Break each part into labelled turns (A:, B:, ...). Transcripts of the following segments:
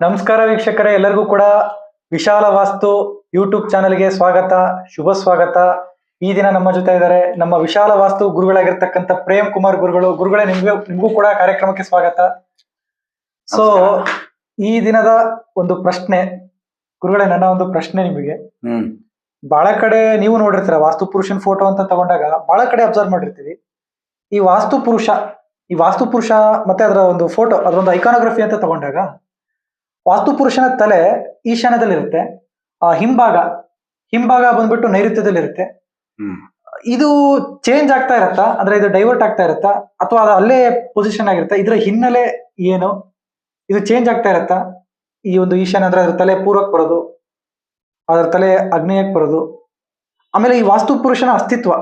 A: ನಮಸ್ಕಾರ ವೀಕ್ಷಕರೇ ಎಲ್ಲರಿಗೂ ಕೂಡ ವಿಶಾಲ ವಾಸ್ತು ಯೂಟ್ಯೂಬ್ ಚಾನೆಲ್ಗೆ ಸ್ವಾಗತ ಶುಭ ಸ್ವಾಗತ. ಈ ದಿನ ನಮ್ಮ ಜೊತೆ ಇದ್ದಾರೆ ನಮ್ಮ ವಿಶಾಲ ವಾಸ್ತು ಗುರುಗಳಾಗಿರ್ತಕ್ಕಂಥ ಪ್ರೇಮ್ ಕುಮಾರ್ ಗುರುಗಳು. ಗುರುಗಳೇ ನಿಮ್ಗೆ ನಿಮಗೂ ಕೂಡ ಕಾರ್ಯಕ್ರಮಕ್ಕೆ ಸ್ವಾಗತ. ಸೊ ಈ ದಿನದ ಒಂದು ಪ್ರಶ್ನೆ ಗುರುಗಳೇ ನನ್ನ ಒಂದು ಪ್ರಶ್ನೆ ನಿಮಗೆ.
B: ಹ್ಮ್.
A: ಬಹಳ ಕಡೆ ನೀವು ನೋಡಿರ್ತೀರ ವಾಸ್ತು ಪುರುಷನ್ ಫೋಟೋ ಅಂತ ತಗೊಂಡಾಗ ಬಹಳ ಕಡೆ ಅಬ್ಸರ್ವ್ ಮಾಡಿರ್ತೀವಿ ಈ ವಾಸ್ತು ಪುರುಷ ಈ ವಾಸ್ತು ಪುರುಷ ಮತ್ತೆ ಅದರ ಒಂದು ಫೋಟೋ ಅದರ ಒಂದು ಐಕಾನೋಗ್ರಫಿ ಅಂತ ತಗೊಂಡಾಗ ವಾಸ್ತು ಪುರುಷನ ತಲೆ ಈಶಾನ್ಯದಲ್ಲಿರುತ್ತೆ. ಆ ಹಿಂಭಾಗ ಹಿಂಭಾಗ ಬಂದ್ಬಿಟ್ಟು ನೈಋತ್ಯದಲ್ಲಿರುತ್ತೆ. ಇದು ಚೇಂಜ್ ಆಗ್ತಾ ಇರತ್ತಾ? ಅಂದ್ರೆ ಇದು ಡೈವರ್ಟ್ ಆಗ್ತಾ ಇರತ್ತಾ? ಅಥವಾ ಅದು ಅಲ್ಲೇ ಪೊಸಿಷನ್ ಆಗಿರುತ್ತಾ? ಇದರ ಹಿನ್ನೆಲೆ ಏನು? ಇದು ಚೇಂಜ್ ಆಗ್ತಾ ಇರತ್ತಾ? ಈ ಒಂದು ಈಶಾನ್ಯ ಅಂದ್ರೆ ಅದ್ರ ತಲೆ ಪೂರ್ವಕ್ಕೆ ಬರೋದು ಅದರ ತಲೆ ಅಗ್ನೇಯಕ್ಕೆ ಬರೋದು. ಆಮೇಲೆ ಈ ವಾಸ್ತು ಪುರುಷನ ಅಸ್ತಿತ್ವ.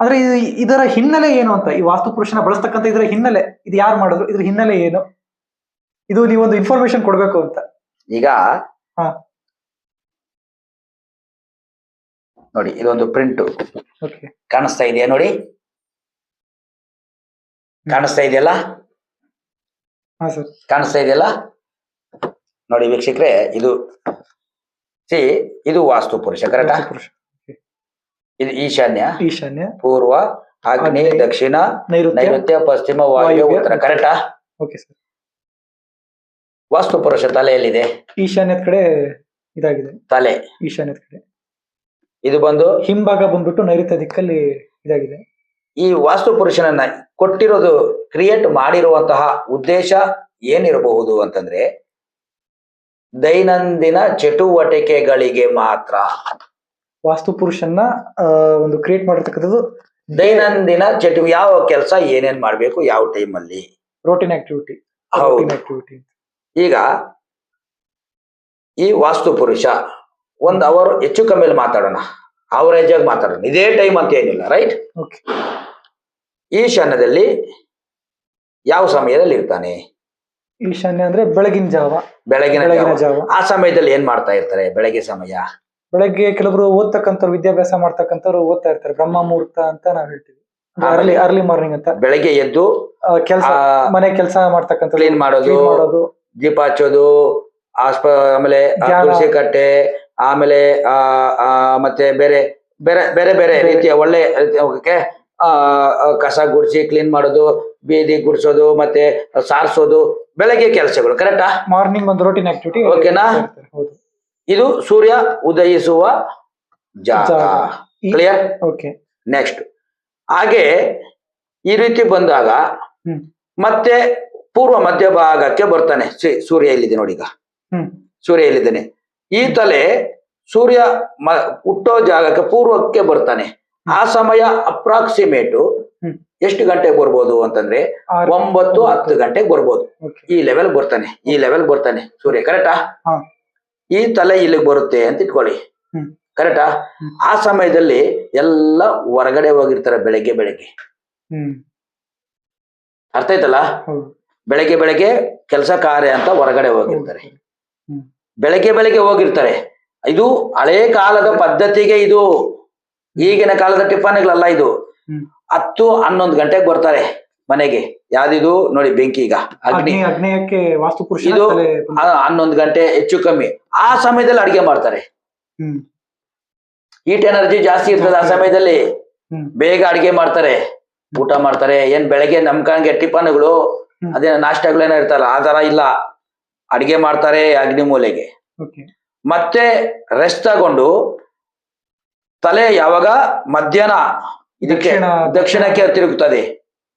A: ಅಂದ್ರೆ ಇದರ ಹಿನ್ನೆಲೆ ಏನು ಅಂತ? ಈ ವಾಸ್ತು ಪುರುಷನ ಬಳಸ್ತಕ್ಕಂಥ ಇದರ ಹಿನ್ನೆಲೆ ಇದು ಯಾರು ಮಾಡಿದ್ರು? ಇದ್ರ ಹಿನ್ನೆಲೆ ಏನು? ಇದು ನೀವೊಂದು ಇನ್ಫಾರ್ಮೇಶನ್ ಕೊಡ್ಬೇಕು ಅಂತ.
B: ಈಗ
A: ಹಾ.
B: ನೋಡಿ ಇದೊಂದು ಪ್ರಿಂಟ್
A: ಓಕೆ
B: ಕಾಣಿಸ್ತಾ ಇದೆಯಾ ನೋಡಿ? ಕಾಣಿಸ್ತಾ ಇದೆಯಲ್ಲ?
A: ಹಾ ಸರ್
B: ಕಾಣಿಸ್ತಾ ಇದೆಯಲ್ಲ? ನೋಡಿ ವೀಕ್ಷಕ್ರೆ ಇದು ಸಿ ಇದು ವಾಸ್ತು ಪುರುಷ ಕರೆಕ್ಟಾ ಇದು ಈಶಾನ್ಯ
A: ಈಶಾನ್ಯ
B: ಪೂರ್ವ ಆಗ್ನೇಯ ದಕ್ಷಿಣ
A: ನೈಋತ್ಯ
B: ಪಶ್ಚಿಮ ವಾಯು ಉತ್ತರ ಕರೆಕ್ಟಾ
A: ಓಕೆ ಸರ್
B: ವಾಸ್ತು ಪುರುಷ ತಲೆಯಲ್ಲಿದೆ.
A: ಈಶಾನ್ಯದ ಕಡೆ ಇದಾಗಿದೆ.
B: ತಲೆ.
A: ಈಶಾನ್ಯದ ಕಡೆ.
B: ಇದು ಬಂದು
A: ಹಿಂಭಾಗ ಬಂದ್ಬಿಟ್ಟು ನೈಋತ್ಯ ದಿಕ್ಕಲ್ಲಿ ಇದಾಗಿದೆ.
B: ಈ ವಾಸ್ತು ಪುರುಷನನ್ನ ಕೊಟ್ಟಿರೋದು ಕ್ರಿಯೇಟ್ ಮಾಡಿರುವಂತಹ ಉದ್ದೇಶ ಏನಿರಬಹುದು ಅಂತಂದ್ರೆ ದೈನಂದಿನ ಚಟುವಟಿಕೆಗಳಿಗೆ ಮಾತ್ರ.
A: ವಾಸ್ತು ಪುರುಷನ್ನ ಒಂದು ಕ್ರಿಯೇಟ್ ಮಾಡಿರ್ತಕ್ಕಂಥದ್ದು
B: ದೈನಂದಿನ ಚಟು ಯಾವ ಕೆಲಸ ಏನೇನ್ ಮಾಡ್ಬೇಕು ಯಾವ ಟೈಮಲ್ಲಿ
A: ರೋಟೀನ್ ಆಕ್ಟಿವಿಟಿ. ರೋಟೀನ್ ಆಕ್ಟಿವಿಟಿ
B: ಈಗ ಈ ವಾಸ್ತು ಪುರುಷ ಒಂದ್ ಅವರ್ ಹೆಚ್ಚು ಕಮ್ಮಿಲಿ ಮಾತಾಡೋಣ. ಅವರೇಜ್ ಆಗಿ ಮಾತಾಡೋಣ. ಇದೇ ಟೈಮ್ ಅಂತ ಏನಿಲ್ಲ ರೈಟ್ ಈಶಾನ್ಯದಲ್ಲಿ ಯಾವ ಸಮಯದಲ್ಲಿ ಇರ್ತಾನೆ?
A: ಈಶಾನ್ಯ ಅಂದ್ರೆ ಬೆಳಗಿನ ಜಾವ.
B: ಬೆಳಗಿನ ಜಾವ. ಆ ಸಮಯದಲ್ಲಿ ಏನ್ ಮಾಡ್ತಾ ಇರ್ತಾರೆ? ಬೆಳಗ್ಗೆ ಸಮಯ.
A: ಬೆಳಗ್ಗೆ ಕೆಲವರು ಓದ್ತಕ್ಕಂಥವ್ರು ವಿದ್ಯಾಭ್ಯಾಸ ಮಾಡ್ತಕ್ಕಂಥವ್ರು ಓದ್ತಾ ಇರ್ತಾರೆ. ಬ್ರಹ್ಮ ಮುಹೂರ್ತ ಅಂತ ನಾವ್ ಹೇಳ್ತೀವಿ. ಅರ್ಲಿ ಅರ್ಲಿ ಮಾರ್ನಿಂಗ್ ಅಂತ.
B: ಬೆಳಗ್ಗೆ ಎದ್ದು
A: ಕೆಲಸ ಮನೆ ಕೆಲಸ ಮಾಡ್ತಕ್ಕಂಥ
B: ಕ್ಲೀನ್ ಮಾಡೋದು.
A: ಮಾಡೋದು.
B: ದೀಪ ಹಚ್ಚೋದು ಆಸ್ಪ ಆಮೇಲೆ ಆ. ತುಳಸಿ ಕಟ್ಟೆ ಆಮೇಲೆ ಆ ಆ, ಮತ್ತೆ ಬೇರೆ ಬೇರೆ ಬೇರೆ ಬೇರೆ
A: ಬೇರೆ.
B: ರೀತಿಯ ಒಳ್ಳೆ ರೀತಿಯ ಆ ಆ, ಕಸ ಗುಡಿಸಿ ಕ್ಲೀನ್ ಮಾಡೋದು ಬೀದಿ ಗುಡಿಸೋದು ಮತ್ತೆ ಸಾರಿಸೋದು ಬೆಳಗ್ಗೆ ಕೆಲಸಗಳು ಕರೆಕ್ಟಾ
A: ಮಾರ್ನಿಂಗ್ ಒಂದು ರೋಟಿನ್ ಆಕ್ಟಿವಿಟಿ
B: ಓಕೆನಾ?
A: ಹೌದು
B: ಇದು ಸೂರ್ಯ ಉದಯಿಸುವ ಜಾಗ
A: ಜಾಗ. ಈ-
B: ಕ್ಲಿಯರ್
A: ಓಕೆ
B: ನೆಕ್ಸ್ಟ್ ಹಾಗೆ ಈ ರೀತಿ ಬಂದಾಗ
A: ಹ್ಮ್
B: ಮತ್ತೆ ಪೂರ್ವ ಮಧ್ಯ ಭಾಗಕ್ಕೆ ಬರ್ತಾನೆ. ಸೂರ್ಯ ಎಲ್ಲಿದೆ ನೋಡಿ ಈಗ.
A: ಹ್ಮ್.
B: ಸೂರ್ಯ ಇಲ್ಲಿದ್ದಾನೆ ಈ ತಲೆ ಸೂರ್ಯ ಮ ಹುಟ್ಟೋ ಜಾಗಕ್ಕೆ ಪೂರ್ವಕ್ಕೆ ಬರ್ತಾನೆ. ಆ ಸಮಯ ಅಪ್ರಾಕ್ಸಿಮೇಟು ಎಷ್ಟು ಗಂಟೆಗೆ ಬರ್ಬೋದು ಅಂತಂದ್ರೆ ಒಂಬತ್ತು ಹತ್ತು ಗಂಟೆಗೆ ಬರ್ಬೋದು. ಈ ಲೆವೆಲ್ ಬರ್ತಾನೆ. ಈ ಲೆವೆಲ್ ಬರ್ತಾನೆ. ಸೂರ್ಯ ಕರೆಕ್ಟಾ ಈ ತಲೆ ಇಲ್ಲಿಗೆ ಬರುತ್ತೆ ಅಂತ ಇಟ್ಕೊಳ್ಳಿ. ಕರೆಕ್ಟಾ ಆ? ಸಮಯದಲ್ಲಿ ಎಲ್ಲ ಹೊರಗಡೆ ಹೋಗಿರ್ತಾರೆ ಬೆಳಗ್ಗೆ ಬೆಳಗ್ಗೆ. ಅರ್ಥ ಆಯ್ತಲ್ಲ? ಬೆಳಗ್ಗೆ ಬೆಳಗ್ಗೆ ಕೆಲಸ ಕಾರ್ಯ ಅಂತ ಹೊರಗಡೆ ಹೋಗಿರ್ತಾರೆ. ಬೆಳಗ್ಗೆ ಬೆಳಗ್ಗೆ ಹೋಗಿರ್ತಾರೆ. ಇದು ಹಳೆ ಕಾಲದ ಪದ್ಧತಿಗೆ ಇದು ಈಗಿನ ಕಾಲದ ಟಿಫನ್ಗಳಲ್ಲ ಇದು. ಹತ್ತು ಹನ್ನೊಂದು ಗಂಟೆಗೆ ಬರ್ತಾರೆ ಮನೆಗೆ. ಯಾವ್ದಿದು? ನೋಡಿ ಬೆಂಕಿ ಈಗ ಅಗ್ನಿ.
A: ಅಗ್ನಿ ಅಗ್ನೇಯಕ್ಕೆ
B: ಇದು ಹನ್ನೊಂದು ಗಂಟೆ ಹೆಚ್ಚು ಕಮ್ಮಿ. ಆ ಸಮಯದಲ್ಲಿ ಅಡಿಗೆ ಮಾಡ್ತಾರೆ. ಹೀಟ್ ಎನರ್ಜಿ ಜಾಸ್ತಿ ಇರ್ತದೆ ಆ ಸಮಯದಲ್ಲಿ. ಬೇಗ ಅಡಿಗೆ ಮಾಡ್ತಾರೆ. ಊಟ ಮಾಡ್ತಾರೆ. ಏನ್ ಬೆಳಗ್ಗೆ ನಮ್ಕಂಗೆ ಟಿಫನ್ಗಳು. ಅದೇ ನಾಷ್ಟಗಳೇನೋ ಇರ್ತಾರಲ್ಲ ಆ ತರ ಇಲ್ಲ. ಅಡಿಗೆ ಮಾಡ್ತಾರೆ ಅಗ್ನಿ ಮೂಲೆಗೆ. ಮತ್ತೆ ರೆಸ್ಟ್ ತಗೊಂಡು ತಲೆ ಯಾವಾಗ? ಮಧ್ಯಾಹ್ನ. ಇದಕ್ಕೆ ದಕ್ಷಿಣಕ್ಕೆ ತಿರುಗುತ್ತದೆ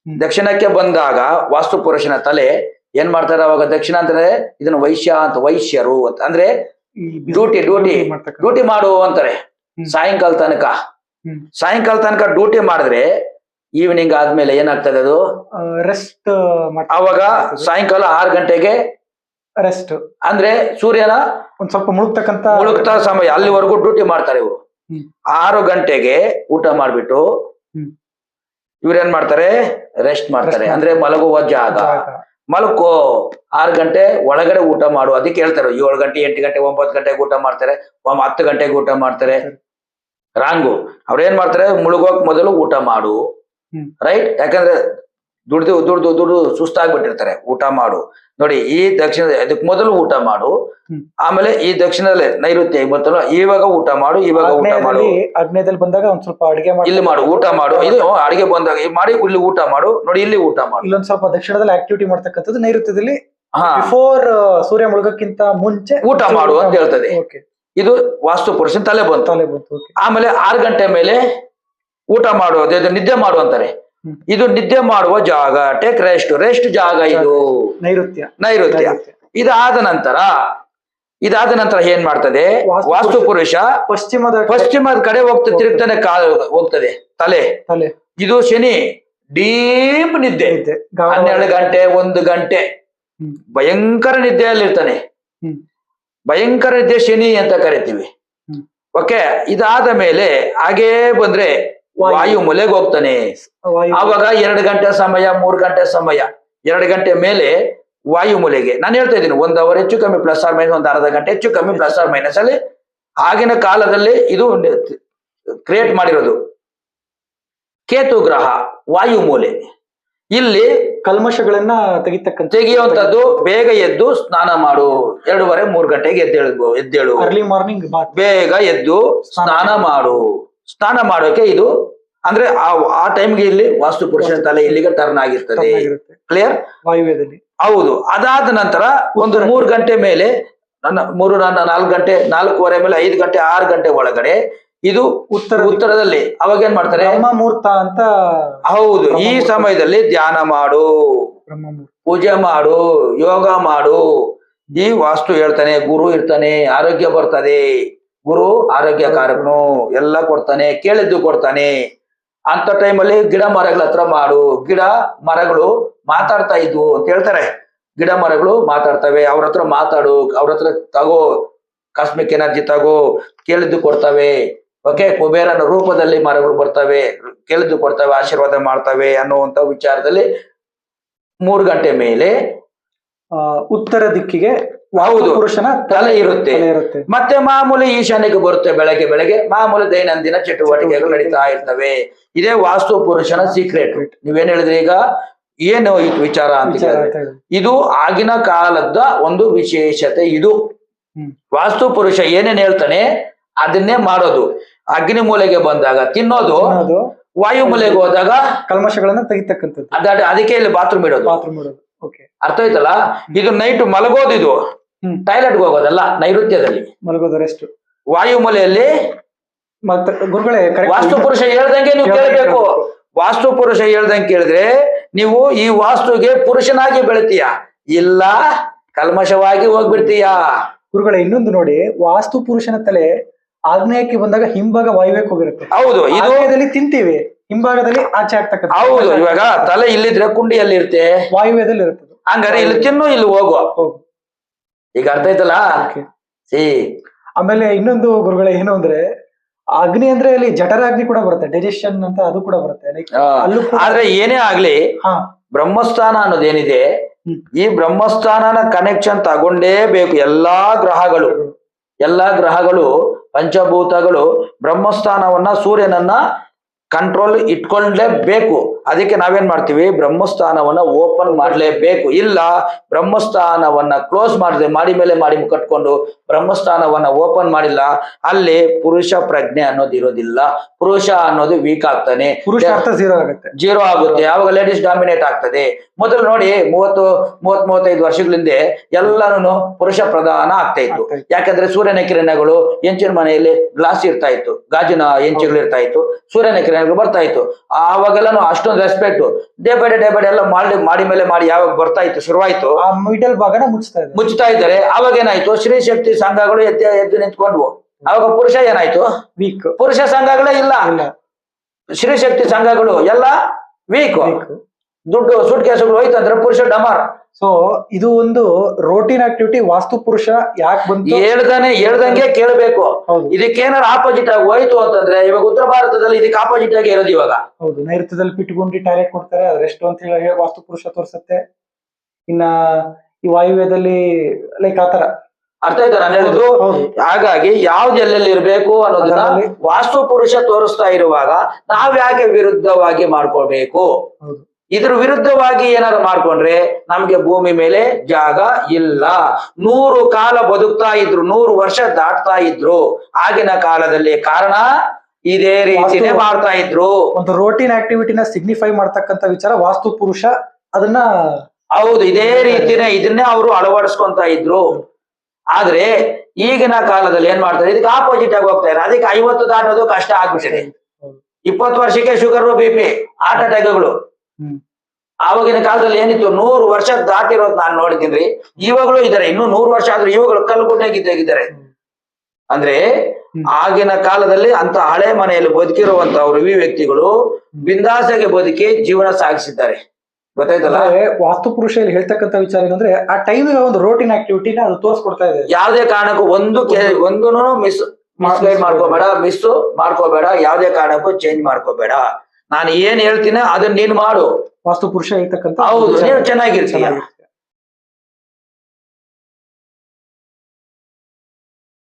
B: ದಕ್ಷಿಣಕ್ಕೆ ಬಂದಾಗ ವಾಸ್ತು ಪುರುಷನ ತಲೆ ಏನ್ ಮಾಡ್ತಾರೆ ಅವಾಗ? ದಕ್ಷಿಣ ಅಂತಂದ್ರೆ ಇದನ್ನ ವೈಶ್ಯ ಅಂತ ವೈಶ್ಯರು ಅಂತ. ಅಂದ್ರೆ ಡ್ಯೂಟಿ ಡ್ಯೂಟಿ. ಡ್ಯೂಟಿ ಮಾಡು ಅಂತಾರೆ. ಸಾಯಂಕಾಲ ತನಕ. ಸಾಯಂಕಾಲ ತನಕ ಡ್ಯೂಟಿ ಮಾಡಿದ್ರೆ ಈವ್ನಿಂಗ್ ಆದ್ಮೇಲೆ ಏನಾಗ್ತದೆ ಅದು?
A: ರೆಸ್ಟ್
B: ಅವಾಗ ಸಾಯಂಕಾಲ ಆರು ಗಂಟೆಗೆ
A: ರೆಸ್ಟ್
B: ಅಂದ್ರೆ ಸೂರ್ಯನ
A: ಒಂದ್ ಸ್ವಲ್ಪ ಮುಳುಗ್ತಕ್ಕಂತ
B: ಮುಳುಗ್ತಾ ಸಮಯ ಅಲ್ಲಿವರೆಗೂ ಡ್ಯೂಟಿ ಮಾಡ್ತಾರೆ ಇವರು. ಆರು ಗಂಟೆಗೆ ಊಟ ಮಾಡ್ಬಿಟ್ಟು
A: ಇವ್ರು
B: ಇವ್ರೇನ್ ಮಾಡ್ತಾರೆ? ರೆಸ್ಟ್ ಮಾಡ್ತಾರೆ. ಅಂದ್ರೆ ಮಲಗುವ ಜಾಗ. ಮಲ್ಕೋ. ಆರು ಗಂಟೆ ಒಳಗಡೆ ಊಟ ಮಾಡು. ಅದಕ್ಕೆ ಹೇಳ್ತಾರೆ. ಏಳು ಗಂಟೆ ಎಂಟು ಗಂಟೆ ಒಂಬತ್ತು ಗಂಟೆಗೆ ಊಟ ಮಾಡ್ತಾರೆ. ಹತ್ತು ಗಂಟೆಗೆ ಊಟ ಮಾಡ್ತಾರೆ. ರಾಂಗು. ಅವ್ರೇನ್ ಮಾಡ್ತಾರೆ? ಮುಳುಗೋಕ್ ಮೊದಲು ಊಟ ಮಾಡು. ರೈಟ್ ಯಾಕಂದ್ರೆ ದುಡ್ದು ದುಡ್ದು ದುಡ್ದು ಸುಸ್ತಾಗ್ಬಿಟ್ಟಿರ್ತಾರೆ. ಊಟ ಮಾಡು. ನೋಡಿ ಈ ದಕ್ಷಿಣ ಅದಕ್ಕೆ ಮೊದಲು ಊಟ ಮಾಡು. ಆಮೇಲೆ ಈ ದಕ್ಷಿಣದಲ್ಲಿ ನೈಋತ್ಯ ಗೊತ್ತಲ್ಲ ಇವಾಗ ಊಟ ಮಾಡು ಇವಾಗ ಊಟ ಮಾಡು.
A: ಆಗ್ನೇಯದಲ್ಲಿ ಬಂದಾಗ ಒಂದ್ ಸ್ವಲ್ಪ ಅಡಿಗೆ ಮಾಡಿ
B: ಇಲ್ಲಿ ಮಾಡು ಊಟ ಮಾಡು. ಇದು ಅಡಿಗೆ ಬಂದಾಗ ಮಾಡಿ ಇಲ್ಲಿ ಊಟ ಮಾಡು. ನೋಡಿ ಇಲ್ಲಿ ಊಟ ಮಾಡು.
A: ಇಲ್ಲೊಂದ್ ಸ್ವಲ್ಪ ದಕ್ಷಿಣದಲ್ಲಿ ಆಕ್ಟಿವಿಟಿ ಮಾಡ್ತಕ್ಕಂಥದ್ದು ನೈಋತ್ಯದಲ್ಲಿ ಬಿಫೋರ್ ಸೂರ್ಯ ಮುಳುಗಕ್ಕಿಂತ ಮುಂಚೆ
B: ಊಟ ಮಾಡು ಅಂತ ಹೇಳ್ತದೆ. ಇದು ವಾಸ್ತು ಪುರುಷನ್ ತಲೆ ಬಂತು.
A: ತಲೆ ಬಂತು
B: ಆಮೇಲೆ ಆರು ಗಂಟೆ ಮೇಲೆ ಊಟ ಮಾಡೋದು ಇದು ನಿದ್ದೆ ಮಾಡು ಅಂತಾರೆ. ಇದು ನಿದ್ದೆ ಮಾಡುವ ಜಾಗ ಟೇಕ್ ರೆಸ್ಟ್ ರೆಸ್ಟ್ ಜಾಗ ಇದು.
A: ನೈಋತ್ಯ.
B: ನೈಋತ್ಯ. ಇದಾದ ನಂತರ ಇದಾದ ನಂತರ ಏನ್ ಮಾಡ್ತದೆ?
A: ವಾಸ್ತು
B: ಪುರುಷ
A: ಪಶ್ಚಿಮದ
B: ಪಶ್ಚಿಮದ ಕಡೆ ಹೋಗ್ತಾ ತಿರುಗ್ತಾನೆ ಕಾಲು ಹೋಗ್ತದೆ ತಲೆ.
A: ತಲೆ.
B: ಇದು ಶನಿ ಡೀಪ್ ನಿದ್ದೆ. ಹನ್ನೆರಡು ಗಂಟೆ ಒಂದು ಗಂಟೆ. ಭಯಂಕರ ನಿದ್ದೆಯಲ್ಲಿರ್ತಾನೆ. ಭಯಂಕರ ನಿದ್ದೆ ಶನಿ ಅಂತ ಕರಿತೀವಿ. ಓಕೆ ಇದಾದ ಮೇಲೆ ಹಾಗೇ ಬಂದ್ರೆ
A: ವಾಯು.
B: ಮೊಲೆಗೆ ಹೋಗ್ತಾನೆ ಆವಾಗ ಎರಡು ಗಂಟೆ ಸಮಯ ಮೂರ್ ಗಂಟೆ ಸಮಯ. ಎರಡು ಗಂಟೆ ಮೇಲೆ ವಾಯು ಮೂಲೆಗೆ. ನಾನು ಹೇಳ್ತಾ ಇದ್ದೀನಿ ಒಂದು ಅವರ್ ಹೆಚ್ಚು ಕಮ್ಮಿ ಪ್ಲಸ್ ಆರ್ ಮೈನಸ್ ಒಂದು ಅರ್ಧ ಗಂಟೆ ಹೆಚ್ಚು ಕಮ್ಮಿ ಪ್ಲಸ್ ಆರ್ ಮೈನಸ್ ಅಲ್ಲಿ ಆಗಿನ ಕಾಲದಲ್ಲಿ ಇದು ಕ್ರಿಯೇಟ್ ಮಾಡಿರೋದು. ಕೇತು ಗ್ರಹ ವಾಯು ಮೂಲೆ. ಇಲ್ಲಿ
A: ಕಲ್ಮಶಗಳನ್ನ ತೆಗಿತಕ್ಕಂಥ
B: ತೆಗೆಯುವಂತದ್ದು ಬೇಗ ಎದ್ದು ಸ್ನಾನ ಮಾಡು. ಎರಡೂವರೆ ಮೂರು ಗಂಟೆಗೆ ಎದ್ದೇಳು. ಎದ್ದೇಳು
A: ಅರ್ಲಿ ಮಾರ್ನಿಂಗ್
B: ಬೇಗ ಎದ್ದು ಸ್ನಾನ ಮಾಡು. ಸ್ನಾನ ಮಾಡೋಕೆ ಇದು ಅಂದ್ರೆ ಆ ಟೈಮ್ಗೆ ಇಲ್ಲಿ ವಾಸ್ತು ಪುರುಷನ ತಲೆ ಇಲ್ಲಿಗೆ ಟರ್ನ್ ಆಗಿರ್ತದೆ. ಕ್ಲಿಯರ್
A: ವಾಯುವ್ಯದಲ್ಲಿ.
B: ಹೌದು. ಅದಾದ ನಂತರ ಒಂದು. ಮೂರು ಗಂಟೆ ಮೇಲೆ ನನ್ನ ಮೂರು ನನ್ನ ನಾಲ್ಕು ಗಂಟೆ ನಾಲ್ಕೂವರೆ ಮೇಲೆ ಐದು ಗಂಟೆ ಆರು ಗಂಟೆ ಒಳಗಡೆ ಇದು
A: ಉತ್ತರ
B: ಉತ್ತರದಲ್ಲಿ. ಅವಾಗ ಏನ್ ಮಾಡ್ತಾರೆ?
A: ಅಮ್ಮ ಮುಹೂರ್ತ ಅಂತ
B: ಹೌದು. ಈ ಸಮಯದಲ್ಲಿ ಧ್ಯಾನ ಮಾಡು. ಪೂಜೆ ಮಾಡು. ಯೋಗ ಮಾಡು. ಈ ವಾಸ್ತು ಹೇಳ್ತಾನೆ ಗುರು ಇರ್ತಾನೆ ಆರೋಗ್ಯ ಬರ್ತದೆ. ಗುರು ಆರೋಗ್ಯ ಕಾರಕನು ಎಲ್ಲ ಕೊಡ್ತಾನೆ, ಕೇಳಿದ್ದು ಕೊಡ್ತಾನೆ. ಅಂತ ಟೈಮಲ್ಲಿ ಗಿಡ ಮರಗಳ ಹತ್ರ ಮಾಡು. ಗಿಡ ಮರಗಳು ಮಾತಾಡ್ತಾ ಇದ್ವು ಅಂತ ಹೇಳ್ತಾರೆ. ಗಿಡ ಮರಗಳು ಮಾತಾಡ್ತವೆ. ಅವ್ರ ಹತ್ರ ಮಾತಾಡು. ಅವ್ರ ಹತ್ರ ತಗೋ. ಕಾಸ್ಮಿಕ್ ಎನರ್ಜಿ ತಗೋ. ಕೇಳಿದ್ದು ಕೊಡ್ತವೆ. ಓಕೆ ಕುಬೇರನ ರೂಪದಲ್ಲಿ ಮರಗಳು ಬರ್ತವೆ. ಕೇಳಿದ್ದು ಕೊಡ್ತವೆ. ಆಶೀರ್ವಾದ ಮಾಡ್ತವೆ ಅನ್ನುವಂತ ವಿಚಾರದಲ್ಲಿ ಮೂರು ಗಂಟೆ ಮೇಲೆ
A: ಉತ್ತರ ದಿಕ್ಕಿಗೆ
B: ಹೌದು.
A: ಪುರುಷನ
B: ತಲೆ ಇರುತ್ತೆ. ಮತ್ತೆ ಮಾಮೂಲಿ ಈಶಾನ್ಯಕ್ಕೆ ಬರುತ್ತೆ ಬೆಳಗ್ಗೆ ಬೆಳಗ್ಗೆ ಮಾಮೂಲಿ ದೈನಂದಿನ ಚಟುವಟಿಕೆಗಳು ನಡೀತಾ ಇರ್ತವೆ. ಇದೇ ವಾಸ್ತು ಪುರುಷನ ಸೀಕ್ರೆಟ್ ನೀವೇನ್ ಹೇಳಿದ್ರಿ ಈಗ? ಏನು ವಿಚಾರ ಅಂತ. ಇದು ಆಗಿನ ಕಾಲದ ಒಂದು ವಿಶೇಷತೆ ಇದು. ವಾಸ್ತು ಪುರುಷ ಏನೇನ್ ಹೇಳ್ತಾನೆ? ಅದನ್ನೇ ಮಾಡೋದು. ಅಗ್ನಿ ಮೂಲೆಗೆ ಬಂದಾಗ ತಿನ್ನೋದು ವಾಯು ಮೂಲೆಗೆ ಹೋದಾಗ
A: ಕಲ್ಮಶಗಳನ್ನ ತೆಗಿತಕ್ಕಂಥದ್ದು.
B: ಅದ ಅದಕ್ಕೆ ಇಲ್ಲಿ ಬಾತ್ರೂಮ್ ಇಡೋದು.
A: ಬಾತ್ರೂಮ್ ಇಡೋದು.
B: ಅರ್ಥ ಆಯ್ತಲ್ಲ? ಇದು ನೈಟ್ ಮಲಗೋದು ಇದು. ಟಾಯ್ಲೆಟ್ಗೆ ಹೋಗೋದಲ್ಲ ನೈಋತ್ಯದಲ್ಲಿ.
A: ಮಲಗೋದು ರೆಸ್ಟ್
B: ವಾಯುಮಲೆಯಲ್ಲಿ?
A: ಮತ್ತೆ ಗುರುಗಳೇ
B: ವಾಸ್ತು ಪುರುಷ ಹೇಳ್ದಂಗೆ ನೀವು
A: ಕೇಳ್ಬೇಕು.
B: ವಾಸ್ತು ಪುರುಷ ಹೇಳ್ದಂಗೆ ಕೇಳಿದ್ರೆ ನೀವು ಈ ವಾಸ್ತುಗೆ ಪುರುಷನಾಗಿ ಬೆಳಿತೀಯ. ಇಲ್ಲ ಕಲ್ಮಶವಾಗಿ ಹೋಗ್ಬಿಡ್ತೀಯ.
A: ಗುರುಗಳೇ ಇನ್ನೊಂದು ನೋಡಿ ವಾಸ್ತು ಪುರುಷನ ತಲೆ ಆಗ್ನೇಯಕ್ಕೆ ಬಂದಾಗ ಹಿಂಭಾಗ ವಾಯುವೇಕ್ ಹೋಗಿರುತ್ತೆ.
B: ಹೌದು ಇದು
A: ತಿಂತೀವಿ. ಹಿಂಭಾಗದಲ್ಲಿ ಆಚೆ ಆಗ್ತಕ್ಕಂಥ
B: ಹೌದು ಇವಾಗ ತಲೆ ಇಲ್ಲಿದ್ರೆ ಕುಂಡಿಯಲ್ಲಿ ಇರುತ್ತೆ
A: ವಾಯುವ್ಯದಲ್ಲಿ ಇರುತ್ತೆ
B: ಹಂಗಾರೆ ಇಲ್ಲಿ ತಿನ್ನು ಇಲ್ಲಿ ಹೋಗು.
A: ಹೋಗು.
B: ಈಗ ಅರ್ಥ ಆಯ್ತಲ್ಲ. ಸಿ.
A: ಆಮೇಲೆ ಇನ್ನೊಂದು ಗುರುಗಳೇ ಏನು ಅಂದ್ರೆ ಅಗ್ನಿ ಅಂದ್ರೆ ಅಲ್ಲಿ ಜಠರಾಗ್ನಿ ಕೂಡ ಬರುತ್ತೆ ಡೈಜೆಷನ್ ಅಂತ ಅದು ಕೂಡ ಬರುತ್ತೆ. ಕೂಡ
B: ಆದ್ರೆ ಏನೇ ಆಗ್ಲಿ ಬ್ರಹ್ಮಸ್ಥಾನ ಅನ್ನೋದೇನಿದೆ. ಈ ಬ್ರಹ್ಮಸ್ಥಾನನ ಕನೆಕ್ಷನ್ ತಗೊಂಡೇ ಬೇಕು ಎಲ್ಲಾ ಗ್ರಹಗಳು. ಎಲ್ಲಾ ಗ್ರಹಗಳು ಪಂಚಭೂತಗಳು ಬ್ರಹ್ಮಸ್ಥಾನವನ್ನ ಸೂರ್ಯನನ್ನ ಕಂಟ್ರೋಲ್ ಇಟ್ಕೊಳ್ಳೇಬೇಕು ಅದಕ್ಕೆ ನಾವೇನ್ ಮಾಡ್ತೀವಿ? ಬ್ರಹ್ಮಸ್ಥಾನವನ್ನ ಓಪನ್ ಮಾಡ್ಲೇಬೇಕು. ಇಲ್ಲ ಬ್ರಹ್ಮಸ್ಥಾನವನ್ನ ಕ್ಲೋಸ್ ಮಾಡಿದೆ ಮಾಡಿ ಮೇಲೆ ಮಾಡಿ ಕಟ್ಕೊಂಡು ಬ್ರಹ್ಮಸ್ಥಾನವನ್ನ ಓಪನ್ ಮಾಡಿಲ್ಲ ಅಲ್ಲಿ ಪುರುಷ ಪ್ರಜ್ಞೆ ಅನ್ನೋದು ಇರೋದಿಲ್ಲ. ಪುರುಷ ಅನ್ನೋದು ವೀಕ್ ಆಗ್ತಾನೆ.
A: ಜೀರೋ ಆಗುತ್ತೆ.
B: ಜೀರೋ ಆಗುತ್ತೆ. ಯಾವಾಗ ಲೇಡೀಸ್ ಡಾಮಿನೇಟ್ ಆಗ್ತದೆ. ಮೊದಲು ನೋಡಿ ಮೂವತ್ತು ಮೂವತ್ ಮೂವತ್ತೈದು ವರ್ಷಗಳಿಂದ ಎಲ್ಲಾನು ಪುರುಷ ಪ್ರಧಾನ ಆಗ್ತಾ ಇತ್ತು. ಯಾಕಂದ್ರೆ ಸೂರ್ಯನ ಕಿರಣಗಳು ಹೆಂಚಿನ ಮನೆಯಲ್ಲಿ ಗ್ಲಾಸ್ ಇರ್ತಾ ಇತ್ತು. ಗಾಜಿನ ಹೆಂಚುಗಳು ಇರ್ತಾ ಇತ್ತು. ಸೂರ್ಯನ ಕಿರಣಗಳು ಬರ್ತಾ ಇತ್ತು. ಆವಾಗೆಲ್ಲ ಅಷ್ಟೊಂದು respect day by day day by day ಎಲ್ಲ ಮಾಡಿ ಮಾಡಿ ಮೇಲೆ ಮಾಡಿ ಯಾವಾಗ ಬರ್ತಾ ಇತ್ತು ಶುರುವಾಯ್ತು
A: ಆ ಮಿಡಲ್ ಭಾಗನ ಇದೆ
B: ಮುಚ್ಚುತ್ತಾ ಇದ್ದಾರೆ. ಅವಾಗ ಏನಾಯ್ತು? ಶ್ರೀ ಶಕ್ತಿ ಸಂಘಗಳು ಎದ್ದು ಎದ್ದು ನಿಂತ್ಕೊಂಡ್ವು. ಅವಾಗ ಪುರುಷ ಏನಾಯ್ತು?
A: ವೀಕ್
B: ಪುರುಷ ಸಂಘಗಳೇ ಇಲ್ಲ. ಶ್ರೀ ಶಕ್ತಿ ಸಂಘಗಳು ಎಲ್ಲ ವೀಕ್
A: ವೀಕ್
B: ದುಡ್ಡು ಸೂಟ್ ಕೇಸುಗಳು ಹೋಯ್ತಂದ್ರೆ ಪುರುಷ ಡಮಾರ್.
A: ಸೊ ಇದು ಒಂದು ರೋಟೀನ್ ಆಕ್ಟಿವಿಟಿ ವಾಸ್ತು ಪುರುಷ ಯಾಕೆ ಬಂತು?
B: ಹೇಳ್ದಾನೆ ಹೇಳ್ದಂಗೆ ಕೇಳಬೇಕು. ಇದಕ್ಕೇನಾರ ಆಪೋಸಿಟ್ ಆಗಿ ಹೋಯ್ತು ಅಂತಂದ್ರೆ ಇವಾಗ ಉತ್ತರ ಭಾರತದಲ್ಲಿ ಇದಕ್ಕೆ ಆಪೋಸಿಟ್ ಆಗಿ ಇರೋದು ಇವಾಗ.
A: ಹೌದು ನೈಋತ್ಯದಲ್ಲಿ ಪಿಟ್ಗುಂಡಿ ಟಾಯ್ಲೆಟ್ ಕೊಡ್ತಾರೆ ಅದ್ರೆಷ್ಟು ಅಂತ ಹೇಳಿ ವಾಸ್ತು ಪುರುಷ ತೋರಿಸುತ್ತೆ. ಇನ್ನ ಈ ವಾಯುವ್ಯದಲ್ಲಿ ಲೈಕ್ ಆತರ
B: ಅರ್ಥ ಆಯ್ತಾ ನಾನು ಹೇಳಿದ್ದು ಹಾಗಾಗಿ ಯಾವ್ದು ಎಲ್ಲೆಲ್ಲಿ ಇರ್ಬೇಕು ಅನ್ನೋದನ್ನ ವಾಸ್ತು ಪುರುಷ ತೋರಿಸ್ತಾ ಇರುವಾಗ ನಾವ್ ಯಾಕೆ ವಿರುದ್ಧವಾಗಿ ಮಾಡ್ಕೋಬೇಕು
A: ಹೌದು.
B: ಇದ್ರ ವಿರುದ್ಧವಾಗಿ ಏನಾದ್ರು ಮಾಡ್ಕೊಂಡ್ರೆ ನಮ್ಗೆ ಭೂಮಿ ಮೇಲೆ ಜಾಗ ಇಲ್ಲ. ನೂರು ಕಾಲ ಬದುಕ್ತಾ ಇದ್ರು ನೂರು ವರ್ಷ ದಾಟ್ತಾ ಇದ್ರು. ಆಗಿನ ಕಾಲದಲ್ಲಿ ಕಾರಣ ಇದೇ ರೀತಿನೇ ಮಾಡ್ತಾ ಇದ್ರು.
A: ಒಂದು ರೋಟೀನ್ ಆಕ್ಟಿವಿಟಿನ ಸಿಗ್ನಿಫೈ ಮಾಡ್ತಕ್ಕಂತ ವಿಚಾರ ವಾಸ್ತು ಪುರುಷ ಅದನ್ನ
B: ಹೌದು ಇದೇ ರೀತಿನೇ ಇದನ್ನೇ ಅವರು ಅಳವಡಿಸ್ಕೊಂತ ಇದ್ರು. ಆದ್ರೆ ಈಗಿನ ಕಾಲದಲ್ಲಿ ಏನ್ ಮಾಡ್ತಾರೆ? ಇದಕ್ಕೆ ಆಪೋಸಿಟ್ ಆಗಿ ಹೋಗ್ತಾ ಇದ್ದಾರೆ ಅದಕ್ಕೆ ಐವತ್ತು ದಾಟೋದು ಕಷ್ಟ ಆಗ್ಬಿಟ್ಟಿದೆ. ಇಪ್ಪತ್ತು ವರ್ಷಕ್ಕೆ ಶುಗರ್ ಬಿ ಪಿ ಹಾರ್ಟ್ ಅಟ್ಯಾಕ್ಗಳು. ಆವಾಗಿನ ಕಾಲದಲ್ಲಿ ಏನಿತ್ತು? ನೂರು ವರ್ಷ ದಾಟಿರೋದ್ ನಾನು ನೋಡಿದ್ದೀನಿ. ಇವಾಗಲೂ ಇದಾರೆ ಇನ್ನು ನೂರು ವರ್ಷ ಆದ್ರೂ ಇವಾಗಲೂ ಕಲ್ಗುಟ್ಟಾಗಿದ್ದಾಗಿದ್ದಾರೆ ಅಂದ್ರೆ ಆಗಿನ ಕಾಲದಲ್ಲಿ ಅಂತ ಹಳೆ ಮನೆಯಲ್ಲಿ ಬದುಕಿರುವಂತವ್ರು ಈ ವ್ಯಕ್ತಿಗಳು ಬಿಂದಾಸಗೆ ಬದುಕಿ ಜೀವನ ಸಾಗಿಸಿದ್ದಾರೆ. ಗೊತ್ತಾಯ್ತಲ್ಲ?
A: ವಾಸ್ತು ಪುರುಷ ಇಲ್ಲಿ ಹೇಳ್ತಕ್ಕಂತ ವಿಚಾರ ಏನಂದ್ರೆ ಆ ಟೈಮ್ ಒಂದು ರೋಟಿನ್ ಆಕ್ಟಿವಿಟಿನ ಅದು ತೋರಿಸ್ಕೊಡ್ತಾ ಇದೆ.
B: ಯಾವುದೇ ಕಾರಣಕ್ಕೂ ಒಂದು ಒಂದು ಮಿಸ್ ಮಾಡ್ಕೋಬೇಡ ಮಿಸ್ ಮಾಡ್ಕೋಬೇಡ ಯಾವುದೇ ಕಾರಣಕ್ಕೂ ಚೇಂಜ್ ಮಾಡ್ಕೋಬೇಡ. ನಾನು ಏನ್ ಹೇಳ್ತೀನಿ ಅದನ್ನ ನೀನ್ ಮಾಡು.
A: ವಾಸ್ತು ಪುರುಷ ಇರ್ತಕ್ಕಂಥ
B: ಹೌದು
A: ನೀವು
B: ನೀನು ಚೆನ್ನಾಗಿರ್ತೀಯ.